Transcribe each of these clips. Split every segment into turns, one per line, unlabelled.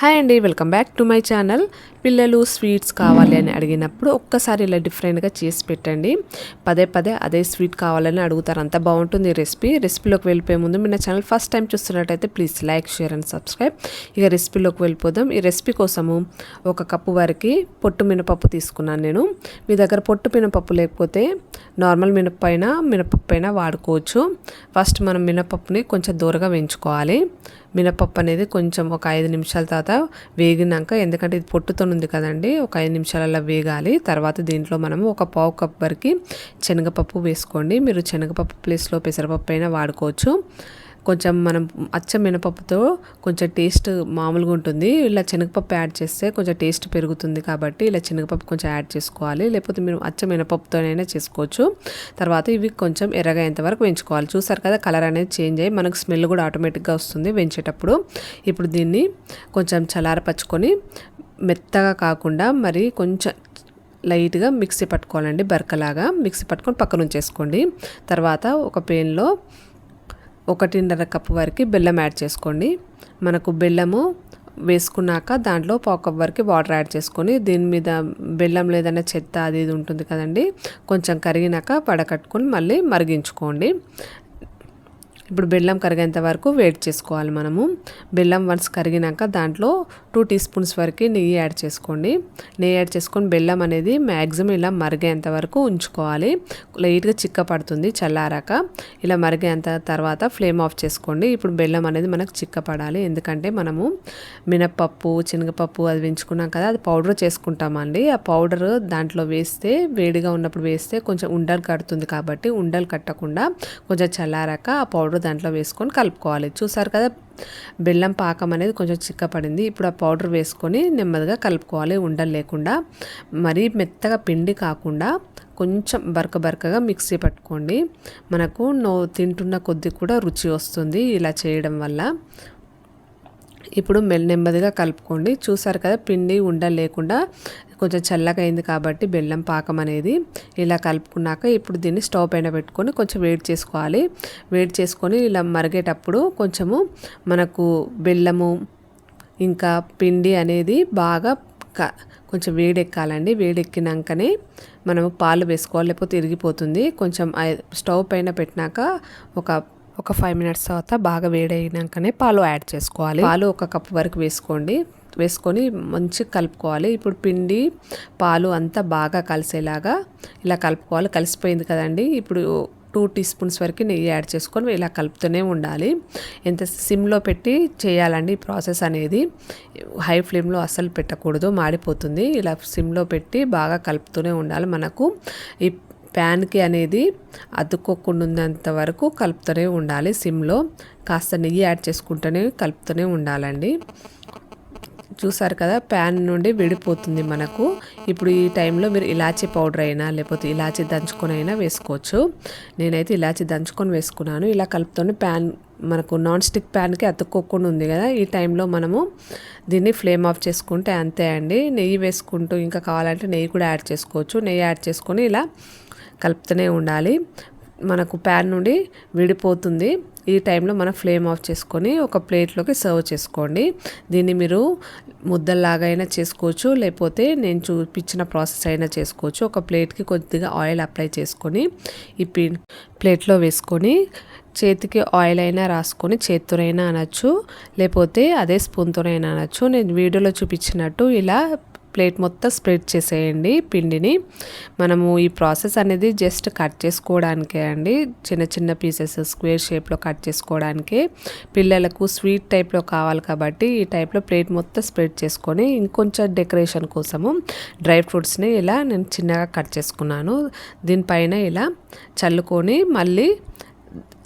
Hi అండి welcome back to my channel. పిల్లలు sweets కావాలి అని అడిగినప్పుడు ఒక్కసారి ఇలా డిఫరెంట్గా చేసి పెట్టండి. పదే పదే అదే స్వీట్ కావాలని అడుగుతారు. అంత బాగుంటుంది ఈ రెసిపీ. రెసిపీలోకి వెళ్ళిపోయే ముందు మీ నా ఛానల్ ఫస్ట్ టైం చూస్తున్నట్టయితే please like share and subscribe. ఇక రెసిపీలోకి వెళ్ళిపోదాం. ఈ రెసిపీ కోసము ఒక కప్పు వరకు పొట్టు మినపప్పు తీసుకున్నాను నేను. మీ దగ్గర పొట్టు మినపప్పు లేకపోతే నార్మల్ మినపప్పు అయినా మినపప్పు అయినా వాడుకోవచ్చు. ఫస్ట్ మనం మినపప్పుని కొంచెం దూరగా వేయించుకోవాలి. మినపప్పు అనేది కొంచెం ఒక ఐదు నిమిషాల తర్వాత వేగినాక ఎందుకంటే ఇది పొట్టుతో ఉంది కదండి ఒక ఐదు నిమిషాలలో వేగాలి. తర్వాత దీంట్లో మనము ఒక పావు కప్ వరకు శనగపప్పు వేసుకోండి. మీరు శనగపప్పు ప్లేస్లో పెసరపప్పు అయినా వాడుకోవచ్చు. కొంచెం మనం అచ్చ మినపప్పుతో కొంచెం టేస్ట్ మామూలుగా ఉంటుంది. ఇలా శనగపప్పు యాడ్ చేస్తే కొంచెం టేస్ట్ పెరుగుతుంది కాబట్టి ఇలా శనగపప్పు కొంచెం యాడ్ చేసుకోవాలి. లేకపోతే మీరు అచ్చ మినపప్పుతోనైనా చేసుకోవచ్చు. తర్వాత ఇవి కొంచెం ఎర్రగయ్యేంత వరకు వేయించుకోవాలి. చూసారు కదా కలర్ అనేది చేంజ్ అయ్యి మనకు స్మెల్ కూడా ఆటోమేటిక్గా వస్తుంది వేయించేటప్పుడు. ఇప్పుడు దీన్ని కొంచెం చలారపచ్చుకొని మెత్తగా కాకుండా మరి కొంచెం లైట్గా మిక్సీ పట్టుకోవాలండి. బరకలాగా మిక్సీ పట్టుకొని పక్కన ఉంచేసుకోండి తర్వాత ఒక పేన్లో ఒకటిన్నర కప్పు వరకు బెల్లం యాడ్ చేసుకోండి. మనకు బెల్లము వేసుకున్నాక దాంట్లో పావు కప్ వరకు వాటర్ యాడ్ చేసుకొని దీని మీద బెల్లం లేదన్నా చెత్త అది ఇది ఉంటుంది కదండి కొంచెం కరిగినాక పడకట్టుకొని మళ్ళీ మరిగించుకోండి. ఇప్పుడు బెల్లం కరిగేంత వరకు వెయిట్ చేసుకోవాలి మనము. బెల్లం వన్స్ కరిగినాక దాంట్లో టూ టీ స్పూన్స్ వరకు నెయ్యి యాడ్ చేసుకోండి. నెయ్యి యాడ్ చేసుకొని బెల్లం అనేది మ్యాక్సిమం ఇలా మరిగేంత వరకు ఉంచుకోవాలి. లైట్గా చిక్క పడుతుంది చల్లారాక. ఇలా మరిగేంత తర్వాత ఫ్లేమ్ ఆఫ్ చేసుకోండి. ఇప్పుడు బెల్లం అనేది మనకు చిక్క పడాలి. ఎందుకంటే మనము మినప్పప్పు శనగపప్పు అది వేయించుకున్నాం కదా అది పౌడర్ చేసుకుంటామండి. ఆ పౌడర్ దాంట్లో వేస్తే వేడిగా ఉన్నప్పుడు వేస్తే కొంచెం ఉండలు కడుతుంది కాబట్టి ఉండలు కట్టకుండా కొంచెం చల్లారాక ఆ పౌడర్ దాంట్లో వేసుకొని కలుపుకోవాలి. చూసారు కదా బెల్లం పాకం అనేది కొంచెం చిక్కపడింది. ఇప్పుడు ఆ పౌడర్ వేసుకొని నెమ్మదిగా కలుపుకోవాలి. ఉండలు లేకుండా. మరీ మెత్తగా పిండి కాకుండా కొంచెం బరక బరకగా మిక్సీ పట్టుకోండి. మనకు నో తింటున్న కొద్దీ కూడా రుచి వస్తుంది ఇలా చేయడం వల్ల. ఇప్పుడు మెల్ నెమ్మదిగా కలుపుకోండి. చూసారు కదా పిండి ఉండ లేకుండా కొంచెం చల్లగైంది కాబట్టి బెల్లం పాకం అనేది ఇలా కలుపుకున్నాక ఇప్పుడు దీన్ని స్టవ్ పైన పెట్టుకొని కొంచెం వేడి చేసుకోవాలి. వేడి చేసుకొని ఇలా మరిగేటప్పుడు కొంచెము మనకు బెల్లము ఇంకా పిండి అనేది బాగా కొంచెం వేడెక్కాలండి. వేడెక్కినాకనే మనము పాలు వేసుకోవాలి లేకపోతే ఇరిగిపోతుంది. కొంచెం స్టవ్ పైన పెట్టినాక ఒక ఒక ఫైవ్ మినిట్స్ తర్వాత బాగా వేడైనాకనే పాలు యాడ్ చేసుకోవాలి. పాలు ఒక కప్ వరకు వేసుకోండి. వేసుకొని మంచిగా కలుపుకోవాలి. ఇప్పుడు పిండి పాలు అంతా బాగా కలిసేలాగా ఇలా కలుపుకోవాలి. కలిసిపోయింది కదండి. ఇప్పుడు టూ టీ స్పూన్స్ వరకు నెయ్యి యాడ్ చేసుకొని ఇలా కలుపుతూనే ఉండాలి. ఎంత సిమ్లో పెట్టి చేయాలండి ఈ ప్రాసెస్ అనేది? హై ఫ్లేమ్లో అస్సలు పెట్టకూడదు. మాడిపోతుంది. ఇలా సిమ్లో పెట్టి బాగా కలుపుతూనే ఉండాలి. మనకు ఈ ప్యాన్కి అనేది అతుక్కోకుండా ఉన్నంత వరకు కలుపుతూనే ఉండాలి సిమ్లో. కాస్త నెయ్యి యాడ్ చేసుకుంటూనే కలుపుతూనే ఉండాలండి. చూసారు కదా ప్యాన్ నుండి విడిపోతుంది మనకు. ఇప్పుడు ఈ టైంలో మీరు ఇలాచీ పౌడర్ అయినా లేకపోతే ఇలాచీ దంచుకొని అయినా వేసుకోవచ్చు. నేనైతే ఇలాచీ దంచుకొని వేసుకున్నాను. ఇలా కలుపుతోనే ప్యాన్ మనకు నాన్ స్టిక్ ప్యాన్కి అతుక్కోకుండా ఉంది కదా. ఈ టైంలో మనము దీన్ని ఫ్లేమ్ ఆఫ్ చేసుకుంటే అంతే అండి. నెయ్యి వేసుకుంటూ ఇంకా కావాలంటే నెయ్యి కూడా యాడ్ చేసుకోవచ్చు. నెయ్యి యాడ్ చేసుకొని ఇలా కలుపుతూనే ఉండాలి. మనకు ప్యాన్ నుండి విడిపోతుంది. ఈ టైంలో మనం ఫ్లేమ్ ఆఫ్ చేసుకొని ఒక ప్లేట్లోకి సర్వ్ చేసుకోండి. దీన్ని మీరు ముద్దల్లాగా అయినా చేసుకోవచ్చు లేకపోతే నేను చూపించిన ప్రాసెస్ అయినా చేసుకోవచ్చు. ఒక ప్లేట్కి కొద్దిగా ఆయిల్ అప్లై చేసుకొని ఈ పి ప్లేట్లో వేసుకొని చేతికి ఆయిల్ అయినా రాసుకొని చేతితోనైనా అనొచ్చు లేకపోతే అదే స్పూన్తోనైనా అనొచ్చు. నేను వీడియోలో చూపించినట్టు ఇలా ప్లేట్ మొత్తం స్ప్రెడ్ చేసేయండి పిండిని. మనము ఈ ప్రాసెస్ అనేది జస్ట్ కట్ చేసుకోవడానికే అండి. చిన్న చిన్న పీసెస్ స్క్వేర్ షేప్లో కట్ చేసుకోవడానికే. పిల్లలకు స్వీట్ టైప్లో కావాలి కాబట్టి ఈ టైప్లో ప్లేట్ మొత్తం స్ప్రెడ్ చేసుకొని ఇంకొంచెం డెకరేషన్ కోసము డ్రై ఫ్రూట్స్ని ఇలా నేను చిన్నగా కట్ చేసుకున్నాను. దీనిపైన ఇలా చల్లుకొని మళ్ళీ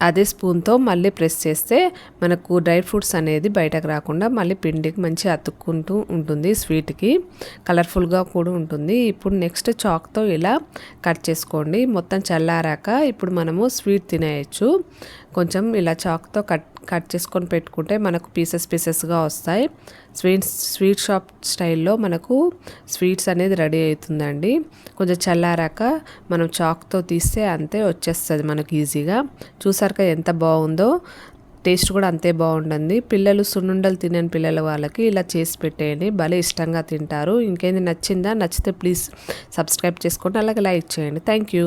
అదే స్పూన్తో మళ్ళీ ప్రెస్ చేస్తే మనకు డ్రై ఫ్రూట్స్ అనేది బయటకు రాకుండా మళ్ళీ పిండికి మంచి అతుక్కుంటూ ఉంటుంది స్వీట్కి. కలర్ఫుల్గా కూడా ఉంటుంది. ఇప్పుడు నెక్స్ట్ చాక్తో ఇలా కట్ చేసుకోండి. మొత్తం చల్లారాక ఇప్పుడు మనము స్వీట్ తినేయచ్చు. కొంచెం ఇలా చాక్తో కట్ కట్ చేసుకొని పెట్టుకుంటే మనకు పీసెస్ పీసెస్గా వస్తాయి. స్వీట్స్ స్వీట్ షాప్ స్టైల్లో మనకు స్వీట్స్ అనేది రెడీ అవుతుందండి. కొంచెం చల్లారాక మనం చాక్తో తీస్తే అంతే వచ్చేస్తుంది మనకు ఈజీగా. చూసారుగా ఎంత బాగుందో టేస్ట్ కూడా అంతే బాగుంటుంది. పిల్లలు సున్నుండలు తినని పిల్లల వాళ్ళకి ఇలా చేసి పెట్టేయండి. భలే ఇష్టంగా తింటారు. ఇంకేంది నచ్చిందా నచ్చితే ప్లీజ్ సబ్స్క్రైబ్ చేసుకోండి. అలాగే లైక్ చేయండి. Thank you.